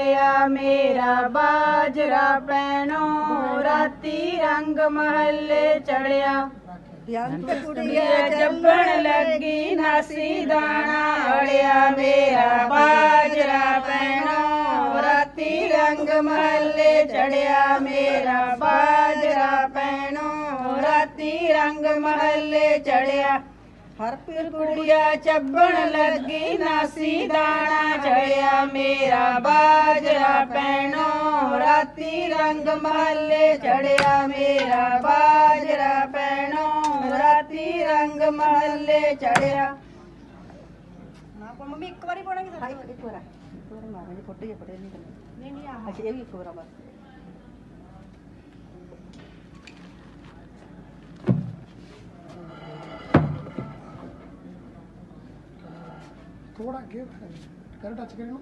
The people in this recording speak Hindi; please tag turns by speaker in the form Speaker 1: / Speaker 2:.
Speaker 1: चढ़िया मेरा बाजरा पहनो राती रंग महल चढ़िया।
Speaker 2: जबण लगी
Speaker 1: नासी दाना अड़िया मेरा बाजरा पहनो राती रंग महल चढ़िया। मेरा बाजरा पहनो राती रंग महल चढ़िया। ਰੰਗ ਮਹੱਲੇ ਚੜਿਆ
Speaker 2: ਹਰ ਪੀਰ
Speaker 1: ਕੁੜੀਆ ਚੱਬਣ ਲੱਗੀ ਨਾਸੀ ਦਾਣਾ ਚੜਿਆ ਮੇਰਾ ਬਾਜਰਾ ਪੈਣੋ ਰਾਤੀ ਰੰਗ ਮਹੱਲੇ ਚੜਿਆ ਮੇਰਾ ਬਾਜਰਾ ਪੈਣੋ ਰਾਤੀ ਰੰਗ ਮਹੱਲੇ ਚੜਿਆ
Speaker 2: ਨਾ ਕੋ ਮੰਮੀ ਇੱਕ ਵਾਰੀ ਪੜਾਂਗੇ ਤਾਂ ਇੱਕ ਵਾਰ ਇੱਕ ਵਾਰ ਮਾਰਾਂਗੇ ਫੋਟੋ ਹੀ ਪੜੇ ਨਹੀਂ ਕਰਨੀ
Speaker 1: ਨਹੀਂ ਨਹੀਂ
Speaker 2: ਅੱਛਾ ਇਹ ਵੀ ਇੱਕ ਵਾਰ ਆ ਬਸ
Speaker 3: தோடா கே கரெக்டாக வச்சுக்கிறீங்களா?